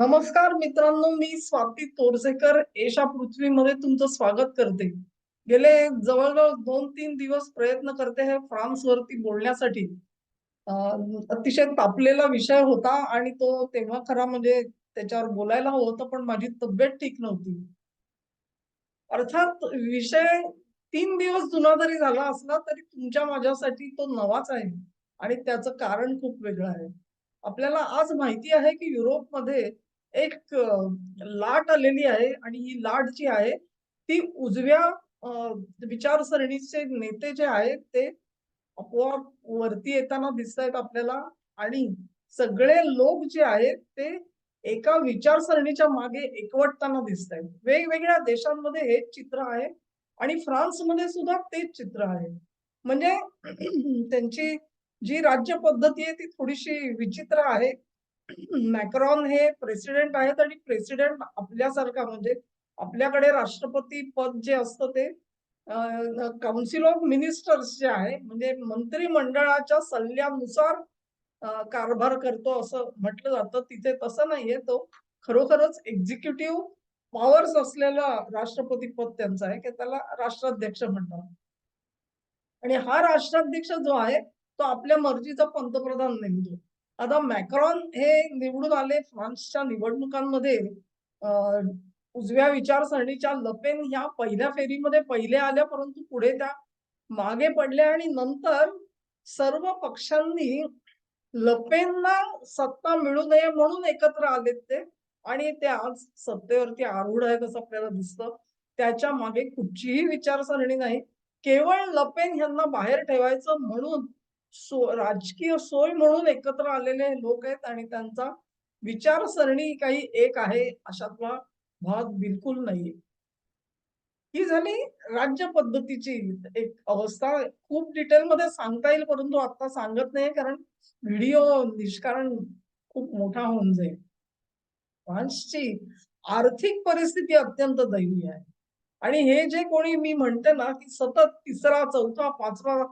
नमस्कार मित्रांनो मी स्वाती तोरसेकर. एशा पृथ्वीमध्ये तुमचं स्वागत करते. गेले जवळजवळ दोन तीन दिवस प्रयत्न करते हे फ्रान्स वरती बोलण्यासाठी अतिशय तापलेला विषय होता आणि तो तेव्हा खरा म्हणजे त्याच्यावर बोलायला हवं होतं पण माझी तब्येत ठीक नव्हती. अर्थात विषय तीन दिवस जुना जरी झाला असला तरी तुमच्या माझ्यासाठी तो नवाच आहे आणि त्याचं कारण खूप वेगळं आहे. आपल्याला आज माहिती आहे की युरोपमध्ये एक लाट आलेली आहे आणि ही लाट जी आहे ती उजव्या विचारसरणीचे नेते जे आहेत ते आपोआप वरती येताना दिसत आहेत आपल्याला आणि सगळे लोक जे आहेत ते एका विचारसरणीच्या मागे एकवटताना दिसत आहेत वेगवेगळ्या देशांमध्ये हेच चित्र आहे आणि फ्रान्समध्ये सुद्धा तेच चित्र आहे. म्हणजे त्यांची जी राज्य पद्धती आहे ती थोडीशी विचित्र आहे. मॅक्रॉन हे प्रेसिडेंट आहेत आणि प्रेसिडेंट आपल्यासारखा म्हणजे आपल्याकडे राष्ट्रपती पद जे असतं ते काउन्सिल ऑफ मिनिस्टर्स जे आहे म्हणजे मंत्रिमंडळाच्या सल्ल्यानुसार कारभार करतो असं म्हटलं जातं. तिथे तसं नाहीये. तो खरोखरच एक्झिक्युटिव्ह पॉवर्स असलेला राष्ट्रपती पद त्यांचं आहे की त्याला राष्ट्राध्यक्ष म्हणतात. आणि हा राष्ट्राध्यक्ष जो आहे तो आपल्या मर्जीचा पंतप्रधान नेमतो आता मॅक्रॉन हे निवडून आले फ्रान्सच्या निवडणुकांमध्ये. उजव्या विचारसरणीच्या लपेन ह्या पहिल्या फेरीमध्ये पहिले आल्या परंतु पुढे त्या मागे पडल्या आणि नंतर सर्व पक्षांनी लपेनला सत्ता मिळू नये म्हणून एकत्र आलेत ते. आणि ते आज सत्तेवरती आरूढ आहेत असं आपल्याला दिसतं. त्याच्यामागे कुठचीही विचारसरणी नाही. केवळ लपेन यांना बाहेर ठेवायचं म्हणून सो राजकीय सोय म्हणून एकत्र आलेले लोक आहेत आणि त्यांचा विचारसरणी काही एक आहे अशातला भाग बिलकुल नाहीये. ही झाली राज्य पद्धतीची एक अवस्था. खूप डिटेलमध्ये सांगता येईल परंतु आता सांगत नाही कारण व्हिडिओ निष्कारण खूप मोठा होऊन जाईल. फ्रान्सची आर्थिक परिस्थिती अत्यंत दयनीय आहे. आणि हे जे कोणी मी म्हणते ना की सतत तिसरा चौथा पाचवा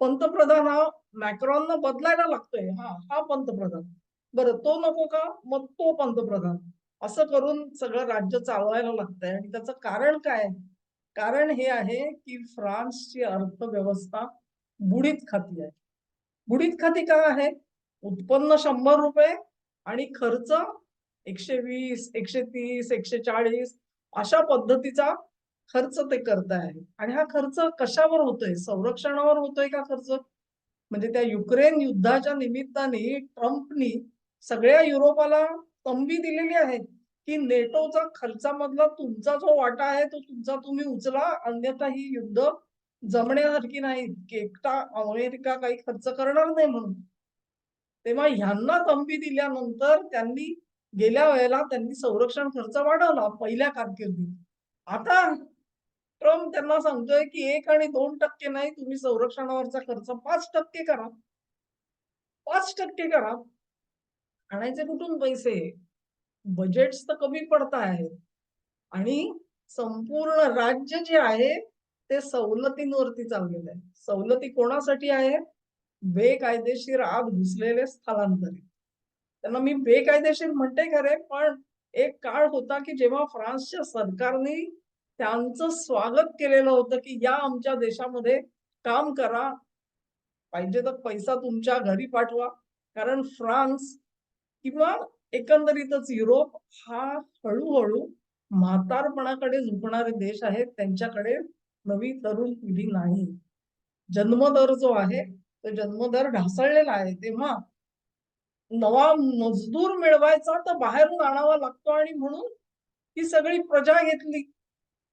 पंतप्रधान हा मॅक्रॉननं बदलायला लागतोय हा हा पंतप्रधान. बरं तो नको का? मग तो पंतप्रधान. असं करून सगळं राज्य चालवायला लागतंय. आणि त्याचं कारण काय? आहे? कारण हे आहे की फ्रान्सची अर्थव्यवस्था बुडीत खाती आहे. बुडीत खाती का आहे? उत्पन्न शंभर रुपये आणि खर्च एकशे वीस एकशे तीस एकशे चाळीस अशा पद्धतीचा खर्च ते करत आहे आणि हा खर्च कशावर होतोय? संरक्षणावर होतोय का खर्च? म्हणजे त्या युक्रेन युद्धाच्या निमित्ताने ट्रम्पनी सगळ्या युरोपाला तंबी दिलेली आहे की नेटोचा खर्चामधला तुमचा जो वाटा आहे तो तुमचा तुम्ही उचला अन्यथा ही युद्ध जमण्यासारखी नाही. एकटा अमेरिका काही खर्च करणार नाही म्हणून. तेव्हा ह्यांना तंबी दिल्यानंतर त्यांनी गेल्या वेळेला त्यांनी संरक्षण खर्च वाढवला पहिल्या कारकिर्दीत. आता ट्रम्प त्यांना सांगतोय की एक आणि दोन टक्के नाही तुम्ही संरक्षणावरचा खर्च पाच टक्के करा. पाच टक्के करा. आणायचे कुठून पैसे? बजेट्स तर कमी पडत आहेत. आणि संपूर्ण राज्य जे आहे ते सवलतींवरती चाललेलं आहे. सवलती कोणासाठी आहे? बेकायदेशीर आत घुसलेले स्थलांतरित. त्यांना मी बेकायदेशीर म्हणते खरे पण एक काळ होता की जेव्हा फ्रान्सच्या सरकारने त्यांचं स्वागत केलेलं होतं की या आमच्या देशामध्ये काम करा. पाहिजे तर पैसा तुमच्या घरी पाठवा. कारण फ्रान्स किंवा एकंदरीतच युरोप हा हळूहळू म्हातारपणाकडे झुकणारे देश आहेत. त्यांच्याकडे नवी तरुण पिढी नाही. जन्मदर जो आहे तो जन्मदर ढासळलेला आहे. तेव्हा नवा मजदूर मिळवायचा तर बाहेरून आणावा लागतो आणि म्हणून ही सगळी प्रजा घेतली.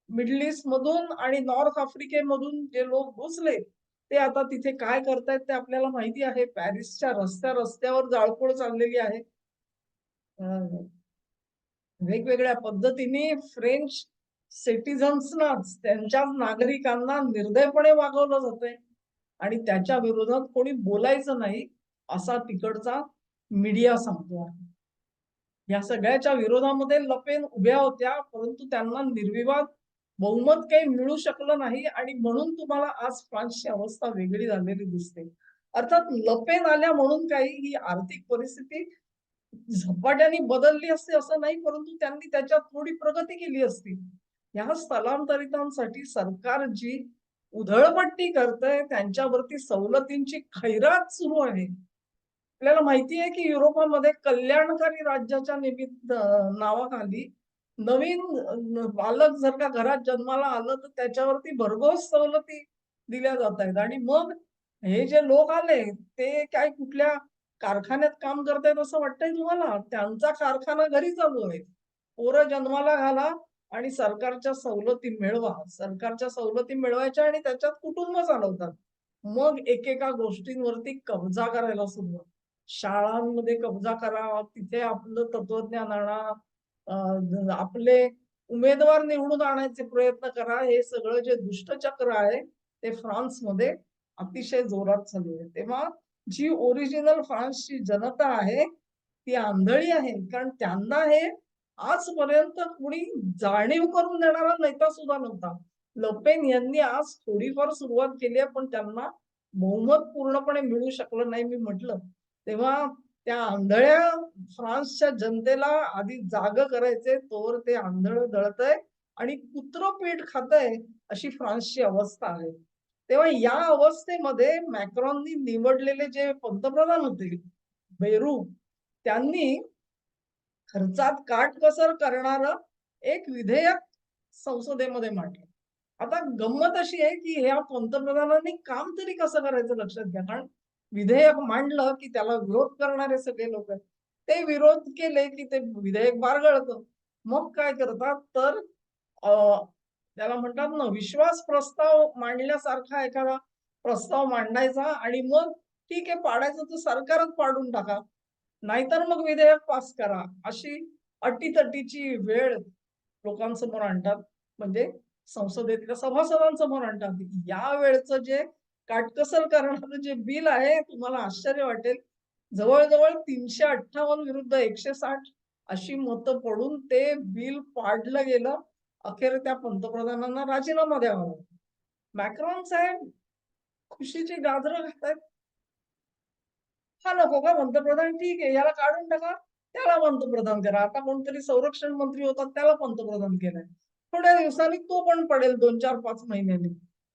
मिडल ईस्ट मधून आणि नॉर्थ आफ्रिकेमधून जे लोक घुसले ते आता तिथे काय करतायत ते आपल्याला माहिती आहे. पॅरिसच्या रस्त्या रस्त्यावर जाळपोळ चाललेली आहे. वेगवेगळ्या पद्धतीने फ्रेंच सिटीजन्सनाच त्यांच्याच नागरिकांना निर्दयपणे वागवलं जाते आणि त्याच्या विरोधात कोणी बोलायचं नाही असा तिकडचा मीडिया सांगतो आहे या सगळ्याच्या विरोधामध्ये लपेन उभ्या होत्या परंतु त्यांना निर्विवाद बहुमत काही मिळू शकलं नाही आणि म्हणून तुम्हाला आज फ्रान्सची अवस्था वेगळी झालेली दिसते. अर्थात लपेन आल्या म्हणून काही ही आर्थिक परिस्थिती झपाट्याने बदलली असते असं नाही परंतु त्यांनी त्याच्यात थोडी प्रगती केली असती. ह्या स्थलांतरितांसाठी सरकार जी उधळपट्टी करतंय त्यांच्यावरती सवलतींची खैरात सुरू आहे. आपल्याला माहिती आहे की युरोपामध्ये कल्याणकारी राज्याच्या निमित्त नावाखाली नवीन बालक जर का घरात जन्माला आलं तर त्याच्यावरती भरघोस सवलती दिल्या जात आहेत. आणि मग हे जे लोक आले ते काय कुठल्या कारखान्यात काम करतायत असं वाटतंय तुम्हाला? त्यांचा कारखाना घरी चालू आहे. पोरं जन्माला घाला आणि सरकारच्या सवलती मिळवा. सरकारच्या सवलती मिळवायच्या आणि त्याच्यात कुटुंब चालवतात. मग एकेका गोष्टींवरती कब्जा करायला सुरुवात. शाळांमध्ये कब्जा करा तिथे आपलं तत्वज्ञान आणा आपले उमेदवार निवडून आणायचे प्रयत्न करा. हे सगळं जे दुष्टचक्र आहे ते फ्रान्समध्ये अतिशय जोरात चालू आहे. तेव्हा जी ओरिजिनल फ्रान्सची जनता आहे ती आंधळी आहे. कारण त्यांना हे आजपर्यंत कुणी जाणीव करून देणारा नेता सुद्धा नव्हता. लपेन यांनी आज थोडीफार सुरुवात केली आहे पण त्यांना बहुमत पूर्णपणे मिळू शकलं नाही मी म्हटलं. तेव्हा त्या आंधळ्या फ्रान्सच्या जनतेला आधी जाग करायचे तोवर ते आंधळ दळतय आणि कुत्र पीठ खातय अशी फ्रान्सची अवस्था आहे. तेव्हा या अवस्थेमध्ये मॅक्रॉननी निवडलेले जे पंतप्रधान होते बेरू त्यांनी खर्चात काटकसर करणार एक विधेयक संसदेमध्ये मांडलं. आता गंमत अशी आहे की ह्या पंतप्रधानांनी काम तरी कसं करायचं लक्षात घ्या कारण विधेयक मांडलं की त्याला विरोध करणारे सगळे लोक ते विरोध केले की ते विधेयक बारगळतं. मग काय करतात? तर त्याला म्हणतात ना विश्वास प्रस्ताव मांडल्यासारखा एखादा प्रस्ताव मांडायचा आणि मग ठीक आहे पाडायचं तर सरकारच पाडून टाका. नाहीतर मग विधेयक पास करा. अशी अटीतटीची वेळ लोकांसमोर आणतात. म्हणजे संसदेतल्या सभासदांसमोर आणतात. या वेळचं जे काटकसर करणारं जे बिल आहे तुम्हाला आश्चर्य वाटेल. जवळजवळ तीनशे अठ्ठावन्न विरुद्ध एकशे साठ अशी मतं पडून ते बिल पाडलं गेलं. अखेर त्या पंतप्रधानांना राजीनामा द्यावा लागला. मॅक्रॉन साहेब खुशीची गाजरं घालतायत हा नको का पंतप्रधान? ठीक आहे याला काढून टाका. त्याला पंतप्रधान करा. आता कोणतरी संरक्षण मंत्री होता त्याला पंतप्रधान केलाय. थोड्या दिवसांनी तो पण पडेल दोन चार पाच महिन्यांनी.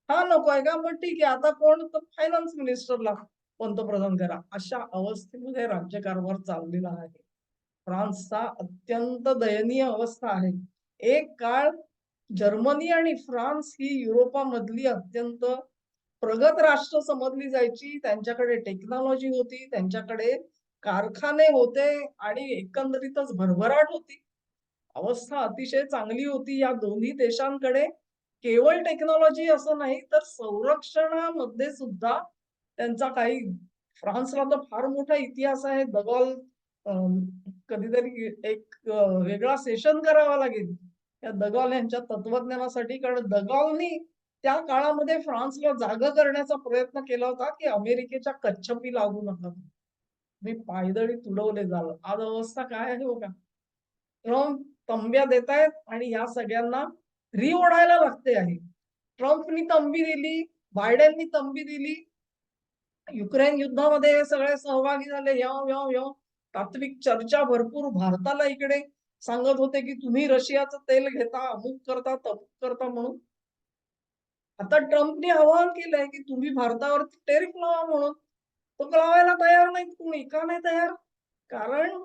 हा नको आहे का मग ठीक आहे. आता कोण? फायनान्स मिनिस्टरला पंतप्रधान करा. अशा अवस्थेमध्ये राज्यकारभार चाललेला आहे. फ्रान्सचा अत्यंत दयनीय अवस्था आहे. एक काळ जर्मनी आणि फ्रान्स ही युरोपामधली अत्यंत प्रगत राष्ट्र समजली जायची. त्यांच्याकडे टेक्नॉलॉजी होती त्यांच्याकडे कारखाने होते आणि एकंदरीतच भरभराट होती. अवस्था अतिशय चांगली होती या दोन्ही देशांकडे. केवळ टेक्नॉलॉजी असं नाही तर संरक्षणामध्ये सुद्धा त्यांचा काही फ्रान्सला तर फार मोठा इतिहास आहे. दगॉल कधीतरी एक वेगळा सेशन करावा लागेल. या दगॉल यांच्या तत्वज्ञानासाठी. कारण दगॉलनी त्या काळामध्ये फ्रान्सला जाग करण्याचा प्रयत्न केला होता की अमेरिकेच्या कच्छपी लागू नका. मी पायदळी तुडवले झालं आज अवस्था काय आहे बघा. ट्रम्प तंब्या देत आहेत आणि या सगळ्यांना री ओढायला लागते आहे. ट्रम्पनी तंबी दिली बायडेननी तंबी दिली युक्रेन युद्धामध्ये हे सगळे सहभागी झाले यव यव यव. तात्विक चर्चा भरपूर भारताला इकडे सांगत होते की तुम्ही रशियाचं तेल घेता अमुक करता तमुक करता म्हणून. आता ट्रम्पने आवाहन केलंय की तुम्ही भारतावर टेरिफ लावा म्हणून. तो लावायला तयार नाहीत कुणी का नाही तयार? कारण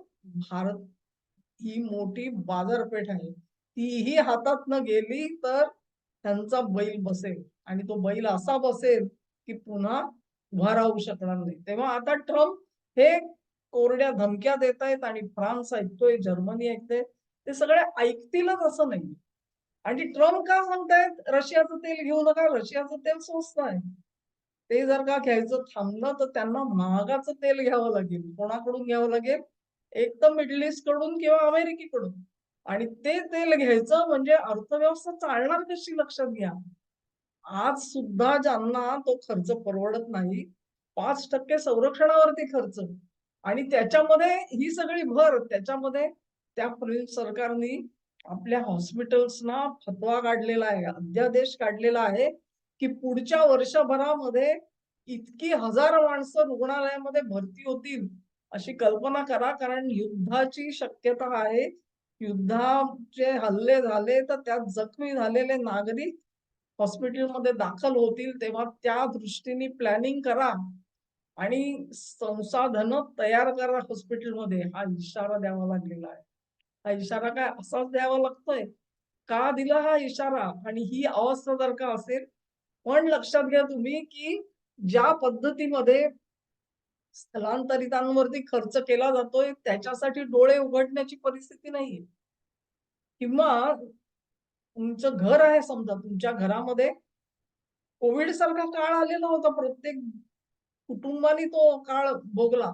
भारत ही मोठी बाजारपेठ आहे. तीही हातात न गेली तर त्यांचा बैल बसेल. आणि तो बैल असा बसेल की पुन्हा उभा राहू शकणार नाही. तेव्हा आता ट्रम्प हे कोरड्या धमक्या देत आहेत आणि फ्रान्स ऐकतोय जर्मनी ऐकते ते सगळे ऐकतीलच असं नाही आणि ट्रम्प का सांगतायत रशियाचं तेल घेऊ नका रशियाचं तेल स्वस्त आहे. ते जर का घ्यायचं थांबलं तर त्यांना महागाचं तेल घ्यावं लागेल. कोणाकडून घ्यावं लागेल? एक तर मिडल ईस्टकडून किंवा अमेरिकेकडून. आणि ते तेल घ्यायचं म्हणजे अर्थव्यवस्था चालणार कशी लक्षात घ्या. आज सुद्धा ज्यांना तो खर्च परवडत नाही पाच टक्के संरक्षणावरती खर्च. आणि त्याच्यामध्ये ही सगळी भर त्याच्यामध्ये त्या सरकारने आपल्या हॉस्पिटल्सना फतवा काढलेला आहे अध्यादेश काढलेला आहे की पुढच्या वर्षभरामध्ये इतकी हजार माणसं रुग्णालयामध्ये भरती होतील अशी कल्पना करा कारण युद्धाची शक्यता आहे. युद्धाचे हल्ले झाले तर त्यात जखमी झालेले नागरिक हॉस्पिटलमध्ये दाखल होतील तेव्हा त्या दृष्टीने प्लॅनिंग करा आणि संसाधन तयार करा हॉस्पिटलमध्ये हा इशारा द्यावा लागलेला आहे. हा इशारा काय असाच द्यावा लागतोय? का दिला हा इशारा? आणि ही अवस्था जर का असेल पण लक्षात घ्या तुम्ही की ज्या पद्धतीमध्ये स्थलांतरितांवरती खर्च केला जातोय त्याच्यासाठी डोळे उघडण्याची परिस्थिती नाहीये. किंवा तुमचं घर आहे समजा तुमच्या घरामध्ये कोविड सारखा काळ आलेला होता प्रत्येक कुटुंबाने तो काळ भोगला.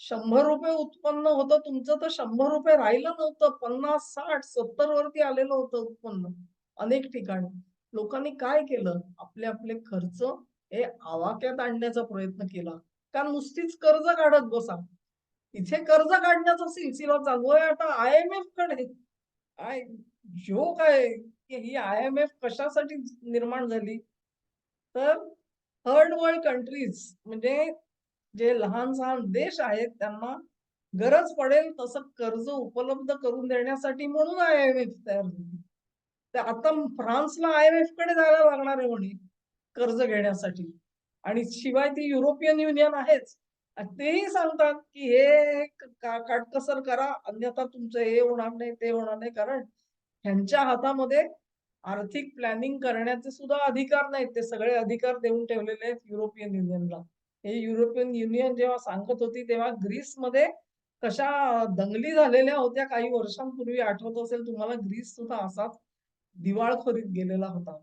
शंभर रुपये उत्पन्न होतं तुमचं तर शंभर रुपये राहिलं नव्हतं पन्नास साठ सत्तर वरती आलेलं होतं उत्पन्न अनेक ठिकाणी. लोकांनी काय केलं? आपले आपले खर्च हे आवाक्यात आणण्याचा प्रयत्न केला. का नुसतीच कर्ज काढत बसा? इथे कर्ज काढण्याचा सिलसिला चालू आहे. आता आय एम एफकडे काय ही आय एम एफ कशासाठी निर्माण झाली? तर थर्ड वर्ल्ड कंट्रीज म्हणजे जे लहान सहान देश आहेत त्यांना गरज पडेल तसं कर्ज उपलब्ध करून देण्यासाठी म्हणून आय एम एफ तयार झाली. तर आता फ्रान्सला आय एम एफकडे जायला लागणार आहे म्हणे कर्ज घेण्यासाठी. आणि शिवाय ती युरोपियन युनियन आहेच. तेही सांगतात की हे काटकसर करा अन्यथा तुमचं हे होणार नाही ते होणार नाही. कारण ह्यांच्या हातामध्ये आर्थिक प्लॅनिंग करण्याचे सुद्धा अधिकार नाहीत. ते सगळे अधिकार देऊन ठेवलेले आहेत युरोपियन युनियनला. हे युरोपियन युनियन जेव्हा सांगत होती तेव्हा ग्रीसमध्ये कशा दंगली झालेल्या होत्या काही वर्षांपूर्वी आठवत असेल तुम्हाला? ग्रीस सुद्धा असाच दिवाळखोरीत गेलेला होता.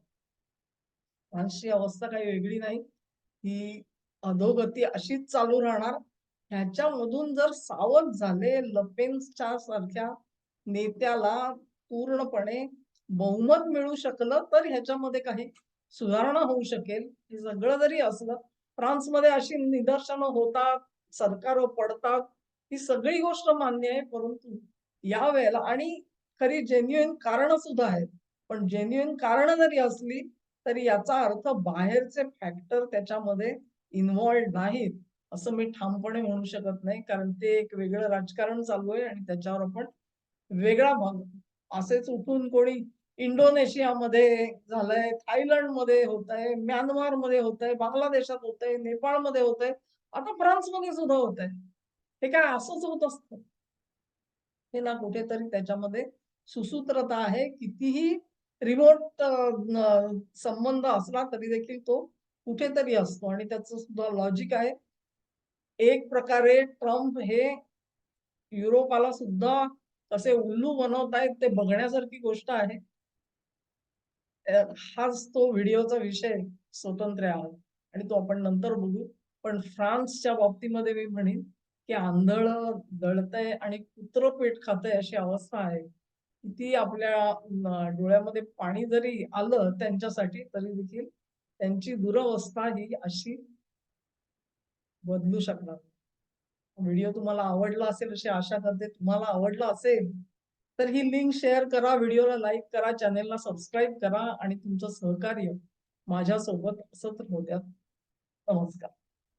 फ्रान्सची अवस्था काही वेगळी नाही. ही अधोगती अशीच चालू राहणार. ह्याच्यामधून जर सावध झाले लपेन्सच्या सारख्या नेत्याला पूर्णपणे बहुमत मिळू शकलं तर ह्याच्यामध्ये काही सुधारणा होऊ शकेल. हे सगळं जरी असलं फ्रान्समध्ये अशी निदर्शनं होतात सरकार पडतात ही सगळी गोष्ट मान्य आहे परंतु या वेळेला आणि खरी जेन्युइन कारण सुद्धा आहेत. पण जेन्युइन कारण जरी असली तर याचा अर्थ बाहेरचे फॅक्टर त्याच्यामध्ये इन्व्हॉल्ड नाहीत असं मी ठामपणे म्हणू शकत नाही. कारण ते एक वेगळं राजकारण चालू आहे आणि त्याच्यावर आपण वेगळा भाग. असेच उठून कोणी इंडोनेशियामध्ये झालंय थायलंडमध्ये होत आहे म्यानमारमध्ये होत आहे बांगलादेशात होत आहे नेपाळमध्ये होत आहे आता फ्रान्समध्ये सुद्धा होत आहे हे काय असंच होत असत? हे ना कुठेतरी त्याच्यामध्ये सुसूत्रता आहे. कितीही रिमोट संबंध असला तरी देखील तो कुठेतरी असतो आणि त्याचं सुद्धा लॉजिक आहे. एक प्रकारे ट्रम्प हे युरोपाला सुद्धा कसे उल्लू बनवत आहेत ते बघण्यासारखी गोष्ट आहे. हाच तो व्हिडिओचा विषय स्वतंत्र आहे आणि तो आपण नंतर बघू. पण फ्रान्सच्या बाबतीमध्ये मी म्हणेन की आंधळ दळतय आणि कुत्र पेट खातंय अशी अवस्था आहे. किती आपल्या डोळ्यामध्ये पाणी जरी आलं त्यांच्यासाठी तरी देखील त्यांची दुरवस्था ही अशी बदलू शकणार. व्हिडिओ तुम्हाला आवडला असेल अशी आशा करते तुम्हाला आवडला असेल तर ही लिंक शेअर करा व्हिडिओला लाईक करा चॅनेलला सबस्क्राईब करा आणि तुमचं सहकार्य माझ्यासोबत असंच होत्या नमस्कार.